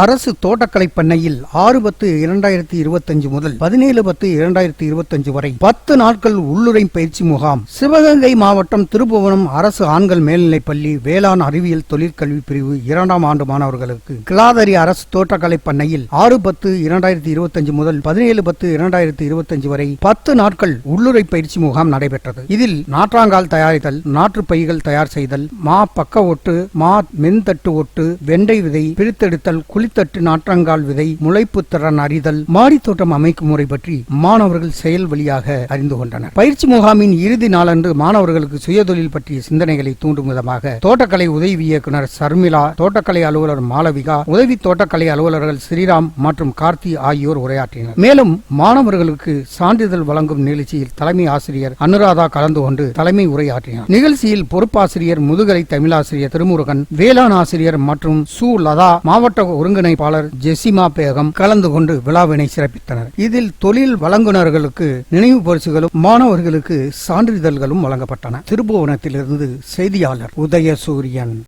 அரசு தோட்டக்கலை பண்ணையில் ஆறு பத்து இரண்டாயிரத்தி இருபத்தஞ்சு முதல் பதினேழு பத்து இரண்டாயிரத்தி இருபத்தஞ்சு வரை பத்து நாட்கள் உள்ளுரை பயிற்சி முகாம். சிவகங்கை மாவட்டம் திருப்புவனம் அரசு ஆண்கள் மேல்நிலைப் பள்ளி வேளாண் அறிவியல் தொழிற்கல்வி பிரிவு இரண்டாம் ஆண்டு மாணவர்களுக்கு. கிளாதரி அரசு தோட்டக்கலை பண்ணையில் ஆறு பத்து இரண்டாயிரத்தி இருபத்தஞ்சு முதல் பதினேழு பத்து இரண்டாயிரத்தி இருபத்தஞ்சு வரை பத்து நாட்கள் உள்ளுரை பயிற்சி முகாம் நடைபெற்றது. இதில் நாற்றாங்கால் தயாரித்தல் நாற்று பைகள் தயார் செய்தல் மா பக்க ஒட்டு மா மென்தட்டு ஒட்டு வெண்டை விதை பிரித்தெடுத்தல் குளித்தட்டு நாற்றங்கால் விதை முளைப்பு திறன் அறிதல் மாடித் தோட்டம் அமைக்கும் முறை பற்றி மாணவர்கள் செயல் வழியாக அறிந்து கொண்டனர். பயிற்சி முகாமின் இறுதி நாளன்று மாணவர்களுக்கு சுயதொழில் பற்றிய சிந்தனைகளை தூண்டும் விதமாக தோட்டக்கலை உதவி இயக்குனர் சர்மிளா தோட்டக்கலை அலுவலர் மாளவிகா உதவி தோட்டக்கலை அலுவலர்கள் ஸ்ரீராம் மற்றும் கார்த்தி ஆகியோர் உரையாற்றினர். மேலும் மாணவர்களுக்கு சான்றிதழ் வழங்கும் நிகழ்ச்சியில் தலைமை ஆசிரியர் அனுராதா கலந்து கொண்டு தலைமை உரையாற்றினார். நிகழ்ச்சியில் பொறுப்பாசிரியர் முதுகலை தமிழாசிரியர் திருமுருகன் வேளாண் ஆசிரியர் மற்றும் சு லதா மாவட்ட ஒருங்கிணைப்பாளர் ஜெசிமா பேகம் கலந்து கொண்டு விழாவினை சிறப்பித்தனர். இதில் தொழில் வழங்குனர்களுக்கு நினைவு பரிசுகளும் மாணவர்களுக்கு சான்றிதழ்களும் வழங்கப்பட்டன. திருபுவனத்திலிருந்து செய்தியாளர் உதயசூரியன்.